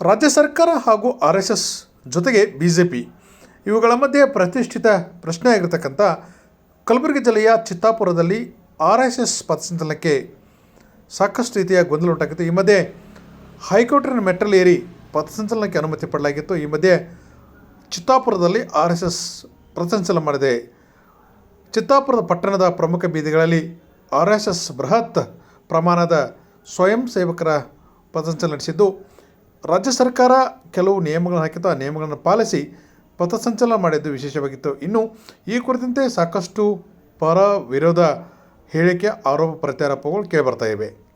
ರಾಜ್ಯ ಸರ್ಕಾರ ಹಾಗೂ ಆರ್ ಎಸ್ ಎಸ್ ಜೊತೆಗೆ ಬಿ ಜೆ ಪಿ ಇವುಗಳ ಮಧ್ಯೆ ಪ್ರತಿಷ್ಠಿತ ಪ್ರಶ್ನೆಯಾಗಿರ್ತಕ್ಕಂಥ ಕಲಬುರಗಿ ಜಿಲ್ಲೆಯ ಚಿತ್ತಾಪುರದಲ್ಲಿ ಆರ್ ಎಸ್ ಎಸ್ ಪಥಸಂಚಲನಕ್ಕೆ ಸಾಕಷ್ಟು ರೀತಿಯ ಗೊಂದಲ ಉಂಟಾಗಿತ್ತು. ಈ ಮಧ್ಯೆ ಹೈಕೋರ್ಟಿನ ಮೆಟ್ಟಲೇರಿ ಪಥಸಂಚಲನಕ್ಕೆ ಅನುಮತಿ ಪಡಲಾಗಿತ್ತು ಈ ಮಧ್ಯೆ ಚಿತ್ತಾಪುರದಲ್ಲಿ ಆರ್ ಎಸ್ ಎಸ್ ಪಥಸಂಚಲನ ಮಾಡಿದೆ. ಚಿತ್ತಾಪುರದ ಪಟ್ಟಣದ ಪ್ರಮುಖ ಬೀದಿಗಳಲ್ಲಿ ಆರ್ ಎಸ್ ಎಸ್ ಬೃಹತ್ ಪ್ರಮಾಣದ ಸ್ವಯಂ ಸೇವಕರ ಪಥಸಂಚಲನ ನಡೆಸಿದ್ದು ರಾಜ್ಯ ಸರ್ಕಾರ ಕೆಲವು ನಿಯಮಗಳನ್ನು ಹಾಕಿತ್ತು. ಆ ನಿಯಮಗಳನ್ನು ಪಾಲಿಸಿ ಪಥಸಂಚಲನ ಮಾಡಿದ್ದು ವಿಶೇಷವಾಗಿತ್ತು. ಇನ್ನು ಈ ಕುರಿತಂತೆ ಸಾಕಷ್ಟು ಪರ ವಿರೋಧ ಹೇಳಿಕೆ, ಆರೋಪ, ಪ್ರತ್ಯಾರೋಪಗಳು ಕೇಳಿಬರ್ತಾ ಇವೆ.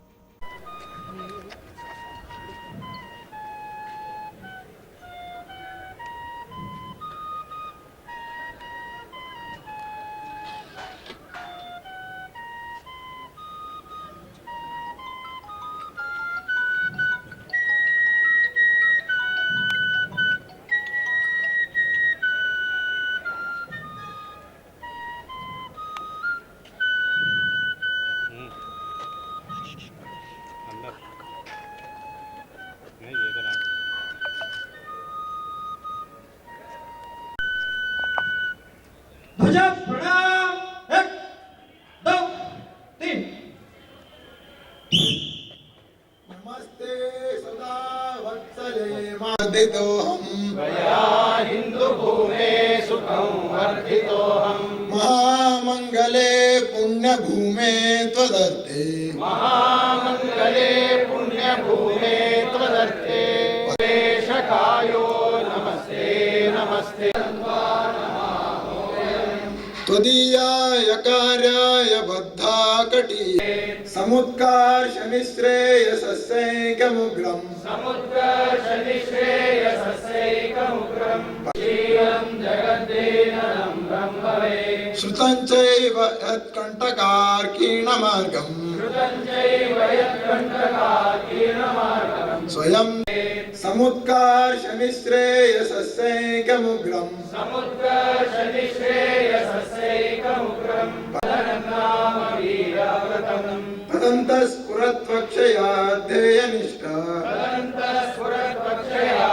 अर्थितोऽहम् हिंदु भूमे सुखम् अर्थितोऽहम् महामङ्गले पुण्यभूमे त्वदर्थे। महामङ्गले पुण्यभूमे त्वदर्थे वेशकायो नमस्ते नमस्ते त्वदीयाय कार्याय बद्ध కటి. సముత్కర్షణిశ్రేయసేకముగ్రం శృతం చైవ యత్కంటకార్కీణ మార్గం స్వయం సముత్కర్షణిశ్రేయసేకముగ్రం సముత్కర్షణిశ్రేయసేకముగ్రం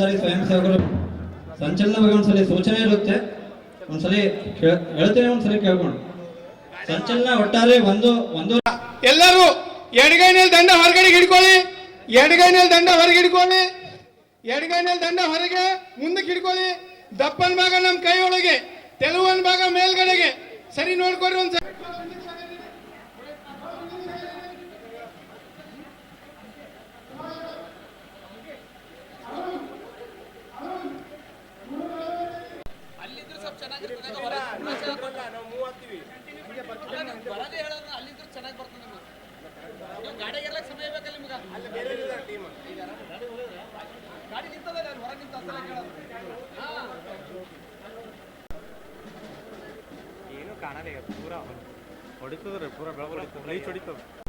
ಗಣವೇಶಧಾರಿ ಸ್ವಯಂ ಸೇವಕರು. ಸಂಚಲನ ಬಗ್ಗೆ ಒಂದ್ಸಲಿ ಸೂಚನೆ ಇರುತ್ತೆ. ಒಂದ್ಸಲಿ ಹೇಳ್ತೇನೆ, ಒಂದ್ಸಲಿ ಕೇಳ್ಕೊಂಡು. ಸಂಚಲನ ಒಟ್ಟಾರೆ ಒಂದು ಒಂದು ಎಲ್ಲರೂ ಎಡಗೈನಲ್ಲಿ ದಂಡ ಹೊರಗಡೆ ಹಿಡ್ಕೊಳ್ಳಿ. ಎಡಗೈನಲ್ಲಿ ದಂಡ ಹೊರಗೆ ಹಿಡ್ಕೊಳ್ಳಿ. ಎಡಗೈನಲ್ಲಿ ದಂಡ ಹೊರಗೆ ಮುಂದಕ್ಕೆ ಹಿಡ್ಕೊಳ್ಳಿ. ದಪ್ಪನ ಭಾಗ ನಮ್ಮ ಕೈ ಒಳಗೆ ತೆಲುವನ್ ಭಾಗ ಮೇಲ್ಗಡೆಗೆ. ಸರಿ ನೋಡ್ಕೊಡ್ರಿ ಒಂದ್ ಏನು ಕಾಣಲ್ಲ ಈಗ ಪೂರ ಹೊಡಿತದ್ರಿ ಪೂರ ಬೆಳಗ್ಗೆ ಲೈಟ್ ಹೊಡಿತದ